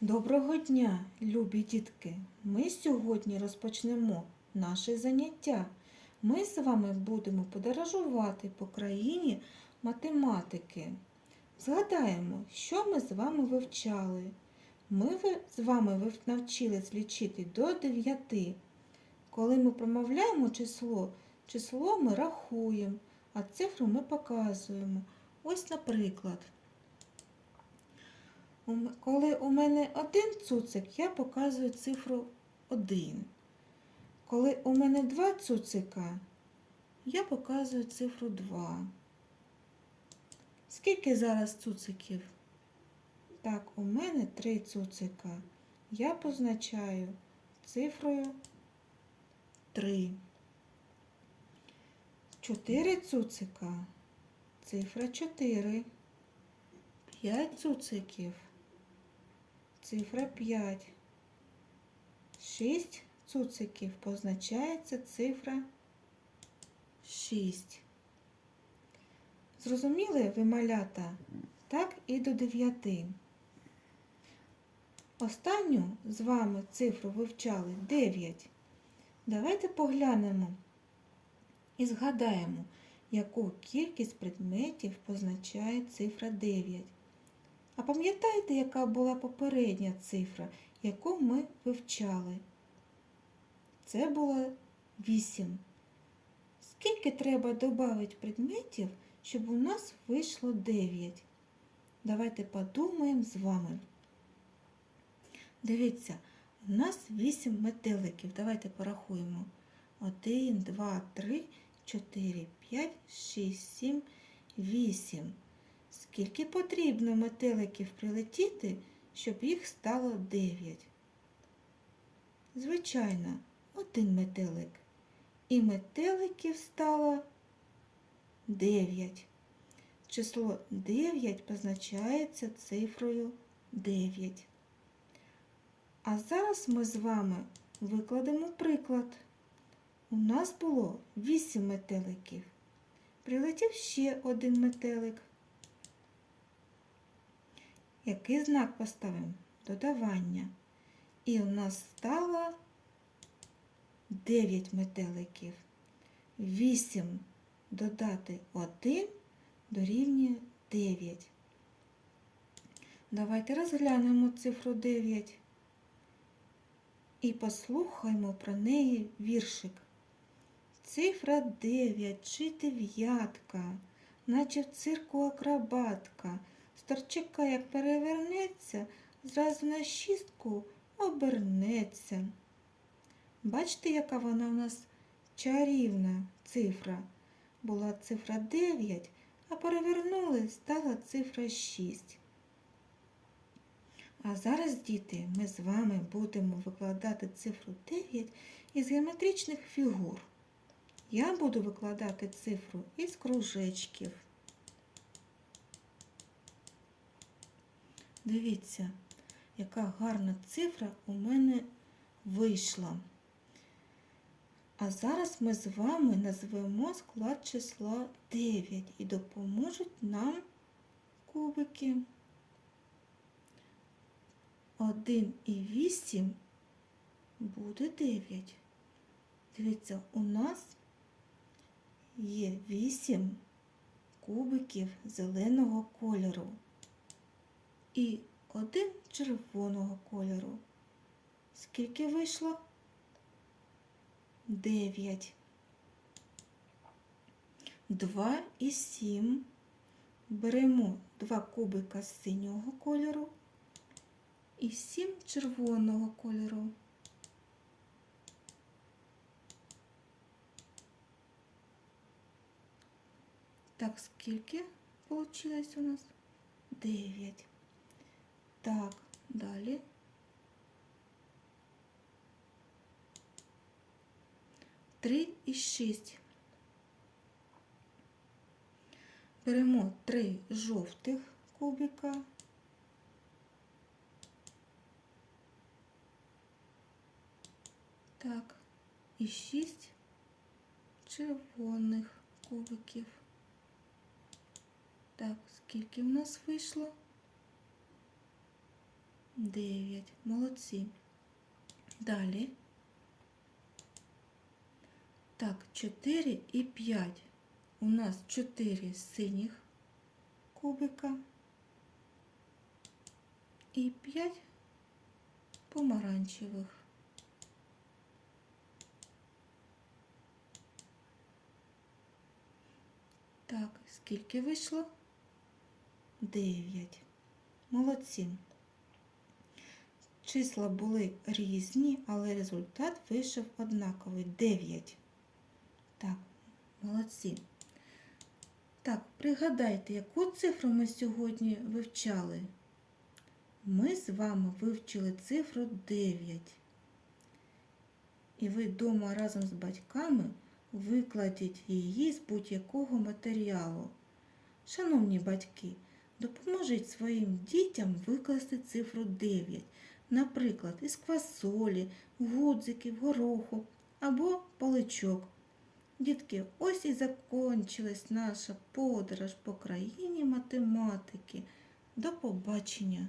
Доброго дня, любі дітки! Ми сьогодні розпочнемо наше заняття. Ми з вами будемо подорожувати по країні математики. Згадаємо, що ми з вами вивчали. Ми з вами навчились лічити до 9. Коли ми промовляємо число, число ми рахуємо, а цифру ми показуємо. Ось, наприклад. Коли у мене один цуцик, я показую цифру 1. Коли у мене два цуцика, я показую цифру 2. Скільки зараз цуциків? Так, у мене три цуцика. Я позначаю цифрою 3. Чотири цуцика. Цифра 4. П'ять цуциків. Цифра 5. Шість цуциків позначається цифра 6. Зрозуміли ви малята? Так і до 9. Останню з вами цифру вивчали 9. Давайте поглянемо і згадаємо, яку кількість предметів позначає цифра 9. А пам'ятаєте, яка була попередня цифра, яку ми вивчали? Це було 8. Скільки треба додати предметів, щоб у нас вийшло 9? Давайте подумаємо з вами. Дивіться, у нас 8 метеликів. Давайте порахуємо. 1, 2, 3, 4, 5, 6, 7, 8. Скільки потрібно метеликів прилетіти, щоб їх стало 9? Звичайно, один метелик. І метеликів стало 9. Число 9 позначається цифрою 9. А зараз ми з вами викладемо приклад. У нас було 8 метеликів. Прилетів ще один метелик. Який знак поставимо? Додавання. І у нас стало 9 метеликів. 8 додати 1 дорівнює 9. Давайте розглянемо цифру 9 і послухаймо про неї віршик. Цифра 9 чи дев'ятка, наче в цирку акробатка. Старчика, як перевернеться, зразу на шістку обернеться. Бачите, яка вона у нас чарівна цифра. Була цифра 9, а перевернули, стала цифра 6. А зараз, діти, ми з вами будемо викладати цифру 9 із геометричних фігур. Я буду викладати цифру із кружечків. Дивіться, яка гарна цифра у мене вийшла. А зараз ми з вами назвемо склад числа 9 і допоможуть нам кубики. 1 і 8 буде 9. Дивіться, у нас є 8 кубиків зеленого кольору і один червоного кольору. Скільки вийшло? 9. 2 і 7. Беремо 2 кубика синього кольору і 7 червоного кольору. Так, скільки вийшло у нас? 9. Так, далі. Три і шість. Беремо три жовтих кубика. Так, і шість червоних кубиків. Так, скільки в нас вийшло? 9. Молодці. Далі. Так, 4 і 5. У нас 4 синіх кубика і 5 помаранчевих. Так, скільки вийшло? 9. Молодці. Числа були різні, але результат вийшов однаковий 9. Так, молодці. Так, пригадайте, яку цифру ми сьогодні вивчали? Ми з вами вивчили цифру 9. І ви вдома разом з батьками викладіть її з будь-якого матеріалу. Шановні батьки, допоможіть своїм дітям викласти цифру 9, наприклад, із квасолі, гудзиків, гороху або паличок. Дітки, ось і закончилась наша подорож по країні математики. До побачення!